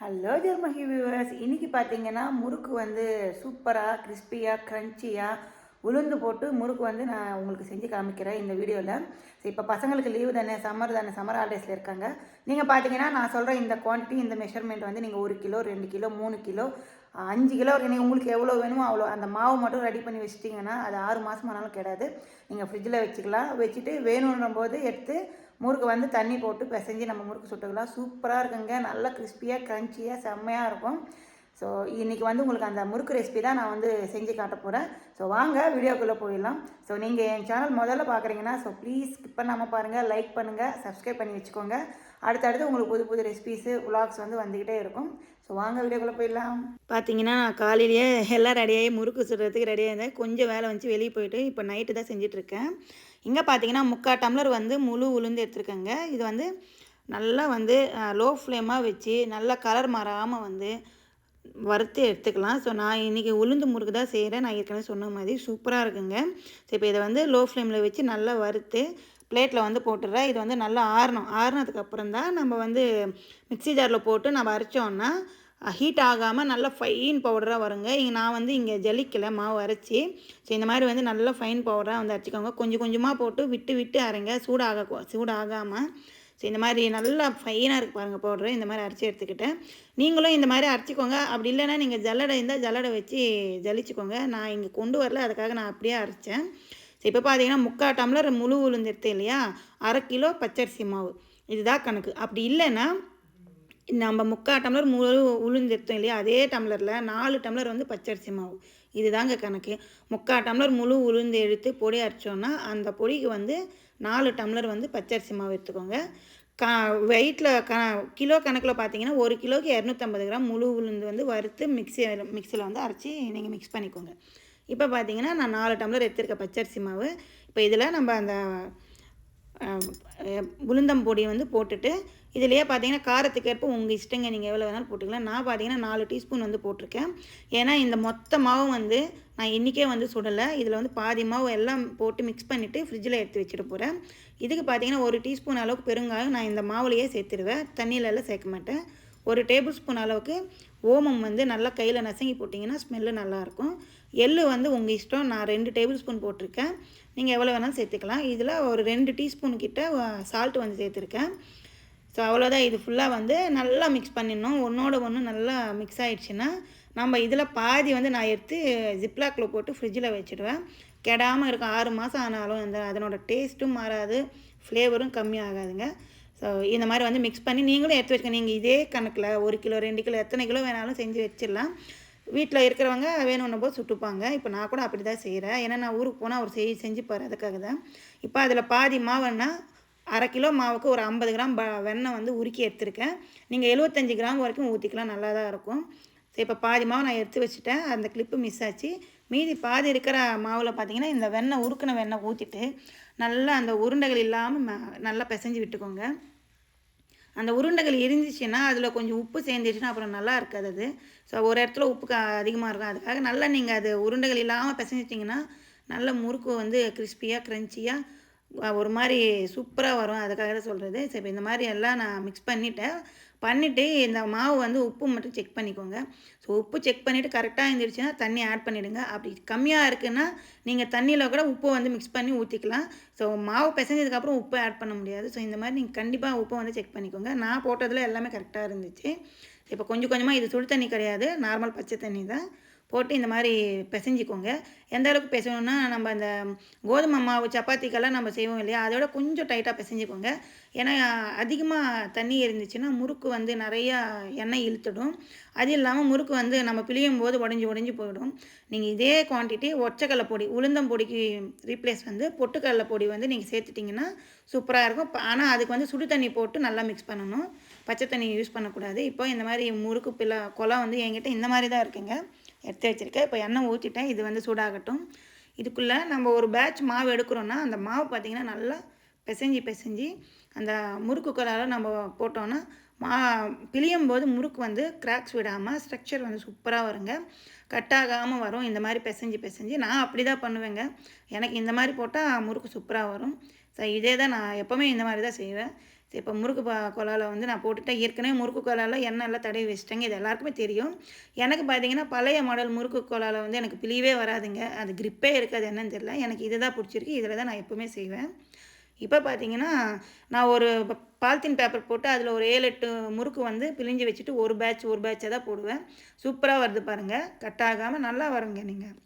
Hello ஜெர்மஹி viewers இன்னைக்கு பார்த்தீங்கன்னா முறுக்கு வந்து சூப்பராக கிறிஸ்பியாக க்ரன்ச்சியாக உளுந்து போட்டு முறுக்கு வந்து நான் உங்களுக்கு செஞ்சு காமிக்கிறேன் இந்த வீடியோவில் ஸோ இப்போ பசங்களுக்கு லீவு தானே சம்மர் தானே சம்மர் ஹாலிடேஸில் இருக்காங்க. நீங்கள் பார்த்தீங்கன்னா நான் சொல்கிற இந்த குவான்டிட்டி இந்த மெஷர்மெண்ட் வந்து நீங்கள் ஒரு கிலோ ரெண்டு கிலோ மூணு கிலோ அஞ்சு கிலோ நீங்கள் உங்களுக்கு எவ்வளோ வேணுமோ அவ்வளோ அந்த மாவு மட்டும் ரெடி பண்ணி வச்சிட்டிங்கன்னா அது ஆறு மாதம் ஆனாலும் கிடையாது நீங்கள் ஃப்ரிட்ஜில் வச்சுக்கலாம். வச்சுட்டு வேணுன்ற போது எடுத்து முறுக்கு வந்து தண்ணி போட்டு பிசைஞ்சு நம்ம முறுக்கு சுட்டுக்கலாம். சூப்பராக இருக்குங்க. நல்லா கிறிஸ்பியாக க்ரன்ச்சியாக செம்மையாக இருக்கும். ஸோ இன்றைக்கி வந்து உங்களுக்கு அந்த முறுக்கு ரெசிபி தான் நான் வந்து செஞ்சு காட்ட போகிறேன் ஸோ வாங்க வீடியோக்குள்ளே போயிடலாம். ஸோ நீங்கள் என் சேனல் முதல்ல பார்க்குறீங்கன்னா ஸோ ப்ளீஸ் ஸ்கிப் பண்ணாமல் பாருங்கள் லைக் பண்ணுங்கள் சப்ஸ்கிரைப் பண்ணி வச்சுக்கோங்க. அடுத்தடுத்து உங்களுக்கு புது புது ரெசிபீஸு விலாக்ஸ் வந்து வந்துக்கிட்டே இருக்கும். ஸோ வாங்க வீடியோக்குள்ளே போயிடலாம். பார்த்தீங்கன்னா நான் காலையிலேயே எல்லாம் ரெடியாகி முறுக்கு சுடுறதுக்கு ரெடியாக இருந்தேன். கொஞ்சம் வேலை வந்து வெளியே போயிட்டு இப்போ நைட்டு தான் செஞ்சிட்ருக்கேன் இங்கே பார்த்தீங்கன்னா முக்கால் டம்ளர் வந்து முழு உளுந்து எடுத்துருக்கேங்க. இது வந்து நல்லா வந்து லோ ஃப்ளேமாக வச்சு நல்லா கலர் மாறாமல் வந்து வறுத்து எடுத்துக்கலாம். ஸோ நான் இன்றைக்கி உளுந்து முறுக்கு தான் செய்கிறேன் நான் ஏற்கனவே சொன்ன மாதிரி சூப்பராக இருக்குங்க. ஸோ இப்போ இதை வந்து லோ ஃப்ளேமில் வச்சு நல்லா வறுத்து பிளேட்டில் வந்து போட்டுடுறேன். இது வந்து நல்லா ஆறணும். ஆறுனதுக்கப்புறம் தான் நம்ம வந்து மிக்ஸி ஜாரில் போட்டு நம்ம அரைச்சோன்னா ஹீட் ஆகாமல் நல்லா ஃபைன் பவுடராக வருங்க. இங்கே நான் வந்து இங்கே ஜலிக்கலை மாவு அரைச்சி ஸோ இந்த மாதிரி வந்து நல்லா ஃபைன் பவுடராக வந்து அரைச்சிக்கோங்க. கொஞ்சம் கொஞ்சமாக போட்டு விட்டு விட்டு அரைங்க. சூடாக சூடாகாமல் ஸோ இந்த மாதிரி நல்லா ஃபைனாக இருக்குது பாருங்கள் பவுட்ரு இந்த மாதிரி அரைச்சி எடுத்துக்கிட்டேன். நீங்களும் இந்த மாதிரி அரைச்சிக்கோங்க. அப்படி இல்லைன்னா நீங்கள் ஜல்லடை இருந்தால் ஜல்லடை வச்சு ஜலிச்சுக்கோங்க. நான் இங்கே கொண்டு வரல அதுக்காக நான் அப்படியே அரைச்சேன். ஸோ இப்போ பார்த்தீங்கன்னா முக்கால் டம்ளர் முழு உளுந்து எடுத்தேன் இல்லையா? அரை கிலோ பச்சரிசி மாவு. இதுதான் கணக்கு. அப்படி இல்லைன்னா நம்ம முக்கால் டம்ளர் முழு உளுந்து எடுத்தோம் இல்லையா? அதே டம்ளரில் நாலு டம்ளர் வந்து பச்சரிசி மாவு. இதுதாங்க கணக்கு. முக்கால் டம்ளர் முழு உளுந்து எடுத்து பொடி அரைச்சோன்னா அந்த பொடிக்கு வந்து நாலு டம்ளர் வந்து பச்சரிசி மாவு எடுத்துக்கோங்க. கா வெயிட்டில் க கிலோ கணக்கில் பார்த்தீங்கன்னா ஒரு கிலோக்கு இரநூத்தம்பது கிராம் முழு உளுந்து வந்து வறுத்து மிக்சி மிக்சியில் வந்து அரைச்சி நீங்கள் மிக்ஸ் பண்ணிக்கோங்க. இப்போ பார்த்தீங்கன்னா நான் நாலு டம்ளர் எடுத்திருக்க பச்சரிசி மாவு. இப்போ இதில் நம்ம அந்த உளுந்தம் பொடி வந்து போட்டுட்டு இதுலேயே பார்த்தீங்கன்னா காரத்துக்கு ஏற்ப உங்கள் இஷ்டங்க நீங்கள் எவ்வளோ வேணாலும் போட்டுக்கலாம். நான் பார்த்தீங்கன்னா நாலு டீஸ்பூன் வந்து போட்டிருக்கேன். ஏன்னா இந்த மொத்த மாவும் வந்து நான் இன்றைக்கே வந்து சுடலை. இதில் வந்து பாதி மாவு எல்லாம் போட்டு மிக்ஸ் பண்ணிவிட்டு ஃப்ரிட்ஜில் எடுத்து வச்சுட்டு போகிறேன் இதுக்கு பார்த்தீங்கன்னா ஒரு டீஸ்பூன் அளவுக்கு பெருங்காயம் நான் இந்த மாவுலையே சேர்த்துருவேன். தண்ணியிலலாம் சேர்க்க மாட்டேன். ஒரு டேபிள் ஸ்பூன் அளவுக்கு ஓமம் வந்து நல்லா கையில் நசங்கி போட்டிங்கன்னா ஸ்மெல்லு நல்லாயிருக்கும் எள்ளு வந்து உங்கள் இஷ்டம். நான் ரெண்டு டேபிள் ஸ்பூன் போட்டிருக்கேன். நீங்கள் எவ்வளோ வேணாலும் சேர்த்துக்கலாம். இதில் ஒரு ரெண்டு டீஸ்பூன் கிட்ட சால்ட் வந்து சேர்த்துருக்கேன். ஸோ அவ்வளோதான் இது ஃபுல்லாக வந்து நல்லா மிக்ஸ் பண்ணிடணும். ஒன்றோட ஒன்று நல்லா மிக்ஸ் ஆகிடுச்சின்னா நம்ம இதில் பாதி வந்து நான் எடுத்து ஜிப்லாக்கில் போட்டு ஃப்ரிட்ஜில் வச்சுடுவேன். கெடாமல் இருக்கும் ஆறு மாதம் ஆனாலும் அந்த அதனோட டேஸ்ட்டும் மாறாது. ஃப்ளேவரும் கம்மியாகாதுங்க ஸோ இந்த மாதிரி வந்து மிக்ஸ் பண்ணி நீங்களும் எடுத்து வச்சுக்கோங்க. நீங்கள் இதே கணக்கில் ஒரு கிலோ ரெண்டு கிலோ எத்தனை கிலோ வேணாலும் செஞ்சு வச்சிடலாம். வீட்டில் இருக்கிறவங்க வேணும்னு போது சுட்டுப்பாங்க. இப்போ நான் கூட அப்படி தான் செய்கிறேன் ஏன்னா நான் ஊருக்கு போனால் அவர் செய் செஞ்சுப்பார் அதுக்காக தான் இப்போ அதில் பாதி மாவுன்னா அரை கிலோ மாவுக்கு ஒரு ஐம்பது கிராம் ப வெண்ணெய் வந்து உருக்கி எடுத்துருக்கேன். நீங்கள் எழுபத்தஞ்சி கிராம் வரைக்கும் ஊற்றிக்கலாம் நல்லா தான் இருக்கும். சரி இப்போ பாதி மாவு நான் எடுத்து வச்சுட்டேன். அந்த கிளிப்பு மிஸ் ஆச்சு. மீதி பாதி இருக்கிற மாவில் பார்த்தீங்கன்னா இந்த வெண்ணெய் உருக்கின வெண்ணெய் ஊற்றிட்டு நல்லா அந்த உருண்டைகள் இல்லாமல் நல்லா பிசைஞ்சு விட்டுக்கோங்க. அந்த உருண்டைகள் இருந்துச்சுன்னா அதில் கொஞ்சம் உப்பு சேர்ந்துச்சுன்னா அப்புறம் நல்லா இருக்காது அது. ஸோ ஒரு இடத்துல உப்பு அதிகமாக இருக்கும். அதுக்காக நல்லா நீங்கள் அது உருண்டைகள் இல்லாமல் பிசைஞ்சிட்டிங்கன்னா நல்ல முறுக்கு வந்து கிறிஸ்பியாக க்ரன்ச்சியாக ஒரு மாதிரி சூப்பராக வரும். அதுக்காக தான் சொல்கிறது சரி இந்த மாதிரி எல்லாம் நான் மிக்ஸ் பண்ணிவிட்டேன் பண்ணிவிட்டு இந்த மாவு வந்து உப்பு மட்டும் செக் பண்ணிக்கோங்க. ஸோ உப்பு செக் பண்ணிவிட்டு கரெக்டாக இருந்துருச்சுன்னா தண்ணி ஆட் பண்ணிவிடுங்க அப்படி கம்மியாக இருக்குன்னா நீங்கள் தண்ணியில் கூட உப்பு வந்து மிக்ஸ் பண்ணி ஊற்றிக்கலாம் ஸோ மாவு பிசைஞ்சதுக்கப்புறம் உப்பு ஆட் பண்ண முடியாது. ஸோ இந்த மாதிரி நீங்கள் கண்டிப்பாக உப்பை வந்து செக் பண்ணிக்கோங்க. நான் போட்டதில் எல்லாமே கரெக்டாக இருந்துச்சு. இப்போ கொஞ்சம் கொஞ்சமாக இது சுடு தண்ணி கிடையாது. நார்மல் பச்சை தண்ணி தான். போட்டு இந்த மாதிரி பிசைஞ்சிக்கோங்க. எந்த அளவுக்கு பிசையணும்னா நம்ம அந்த கோதுமை மாவு சப்பாத்திக்கெல்லாம் நம்ம செய்வோம் இல்லையா? அதோட கொஞ்சம் டைட்டாக பிசைஞ்சிக்கோங்க. ஏன்னா அதிகமாக தண்ணி இருந்துச்சுன்னா முறுக்கு வந்து நிறையா எண்ணெய் இழுத்துடும். அது இல்லாமல் முறுக்கு வந்து நம்ம பிழியும் போது உடஞ்சி உடஞ்சி போயிடும். நீங்கள் இதே குவான்டிட்டி ஒச்சக்கடலை பொடி உளுந்தம் பொடிக்கு ரீப்ளேஸ் வந்து பொட்டுக்கடலை பொடி வந்து நீங்கள் சேர்த்துட்டிங்கன்னா சூப்பராக இருக்கும். ஆனால் அதுக்கு வந்து சுடு தண்ணி போட்டு நல்லா மிக்ஸ் பண்ணணும். பச்சை தண்ணி யூஸ் பண்ணக்கூடாது. இப்போ இந்த மாதிரி முறுக்கு பிள்ளை குளம் வந்து என்கிட்ட இந்த மாதிரி தான் இருக்குங்க. எடுத்து வச்சுருக்கேன். இப்போ எண்ணெய் ஊற்றிட்டேன் இது வந்து சூடாகட்டும். இதுக்குள்ளே நம்ம ஒரு பேட்ச் மாவு எடுக்கிறோன்னா அந்த மாவு பார்த்திங்கன்னா நல்லா பிசைஞ்சி பிசைஞ்சு அந்த முறுக்கு கலால் நம்ம போட்டோன்னா மா பிழியும் போது முறுக்கு வந்து கிராக்ஸ் விடாமல் ஸ்ட்ரக்சர் வந்து சூப்பராக வருங்க. கட் ஆகாமல் வரும். இந்த மாதிரி பிசைஞ்சு பிசைஞ்சு நான் அப்படி தான் பண்ணுவேங்க. எனக்கு இந்த மாதிரி போட்டால் முறுக்கு சூப்பராக வரும். ஸோ இதே தான் நான் எப்போவுமே இந்த மாதிரி தான் செய்வேன். சரி இப்போ முறுக்கு பா குழால வந்து நான் போட்டுட்டேன். ஏற்கனவே முறுக்கு குழால எண்ணெய் எல்லாம் தடவி வச்சிட்டேங்க. இது எல்லாருக்குமே தெரியும். எனக்கு பார்த்தீங்கன்னா பழைய மாடல் முறுக்கு குழால வந்து எனக்கு பிழிவே வராதுங்க. அது கிரிப்பே இருக்காது. என்னன்னு தெரியல. எனக்கு இதுதான் பிடிச்சிருக்கு. இதில் தான் நான் எப்போவுமே செய்வேன். இப்போ பார்த்தீங்கன்னா நான் ஒரு பாலித்தீன் பேப்பர் போட்டு அதில் ஒரு ஏழு எட்டு முறுக்கு வந்து பிழிஞ்சு வச்சுட்டு ஒரு பேட்ச் ஒரு பேட்சாக தான் போடுவேன். சூப்பராக வருது பாருங்கள் கட் ஆகாமல் நல்லா வருங்க நீங்கள்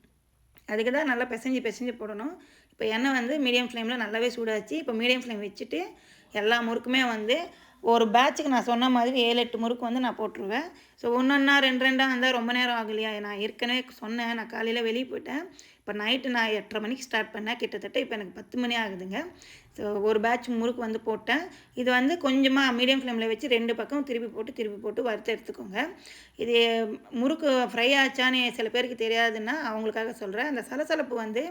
அதுக்கு தான் நல்லா பிசைஞ்சு பிசைஞ்சு போடணும். இப்போ எண்ணெய் வந்து மீடியம் ஃப்ளேமில் நல்லாவே சூடாச்சு. இப்போ மீடியம் ஃப்ளேம் வச்சுட்டு எல்லா முறுக்குமே வந்து ஒரு பேட்சுக்கு நான் சொன்ன மாதிரி ஏழு எட்டு முறுக்கு வந்து நான் போட்டுருவேன். ஸோ ஒன்றா ரெண்டு ரெண்டாக இருந்தால் ரொம்ப நேரம் ஆகலையா? நான் ஏற்கனவே சொன்னேன். நான் காலையில் வெளியே போயிட்டேன். இப்போ நைட்டு நான் எட்டரை மணிக்கு ஸ்டார்ட் பண்ணேன். கிட்டத்தட்ட இப்போ எனக்கு பத்து மணி ஆகுதுங்க. ஸோ ஒரு பேட்ச் முறுக்கு வந்து போட்டேன். இது வந்து கொஞ்சமாக மீடியம் ஃப்ளேமில் வச்சு ரெண்டு பக்கம் திருப்பி போட்டு திருப்பி போட்டு வறுத்து எடுத்துக்கோங்க. இது முறுக்கு ஃப்ரை ஆச்சான்னு சில பேருக்கு தெரியாதுன்னா அவங்களுக்காக சொல்கிறேன் அந்த சலசலப்பு வந்து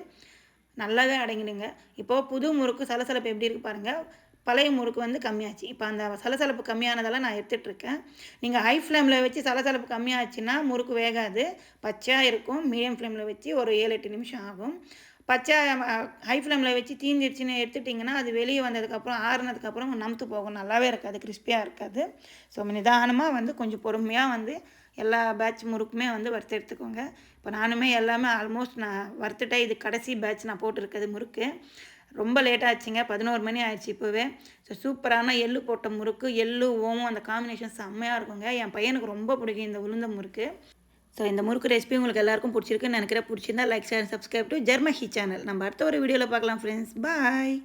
நல்லாவே அடங்கிடுங்க. இப்போது புது முறுக்கு சலசலப்பு எப்படி இருக்குது பாருங்கள் பழைய முறுக்கு வந்து கம்மியாச்சு. இப்போ அந்த சலசலப்பு கம்மியானதெல்லாம் நான் எடுத்துகிட்ருக்கேன் நீங்கள் ஹை ஃப்ளேமில் வச்சு சலசலப்பு கம்மியாச்சுன்னா முறுக்கு வேகாது. பச்சையாக இருக்கும். மீடியம் ஃப்ளேமில் வச்சு ஒரு ஏழு எட்டு நிமிஷம் ஆகும். பச்சை ஹை ஃப்ளேமில் வச்சு தீந்திடுச்சுன்னு எடுத்துட்டிங்கன்னா அது வெளியே வந்ததுக்கப்புறம் ஆறுனதுக்கப்புறம் நமுத்து போகும். நல்லாவே இருக்காது. கிறிஸ்பியாக இருக்காது. ஸோ நிதானமாக வந்து கொஞ்சம் பொறுமையாக வந்து எல்லா பேட்ச் முறுக்குமே வந்து வறுத்து எடுத்துக்கோங்க. இப்போ நானுமே எல்லாமே ஆல்மோஸ்ட் நான் வறுத்துட்டேன். இது கடைசி பேட்ச் நான் போட்டிருக்கிறது முறுக்கு. ரொம்ப லேட் ஆச்சுங்க. பதினோரு மணி ஆயிடுச்சு இப்போவே. ஸோ சூப்பரான எள்ளு போட்ட முறுக்கு எள்ளு ஓமும் அந்த காம்பினேஷன் செம்மையாக இருக்குங்க. என் பையனுக்கு ரொம்ப பிடிக்கும் இந்த உளுந்த முறுக்கு. ஸோ இந்த முறுக்கு ரெசிபி உங்களுக்கு எல்லாருக்கும் பிடிச்சிருக்குன்னு நினைக்கிறேன். பிடிச்சிருந்தா லைக் ஷேர் சப்ஸ்கிரைப் டு ஜெர்மஹி சேனல் நம்ம அடுத்த ஒரு வீடியோவில் பார்க்கலாம் ஃப்ரெண்ட்ஸ் பாய்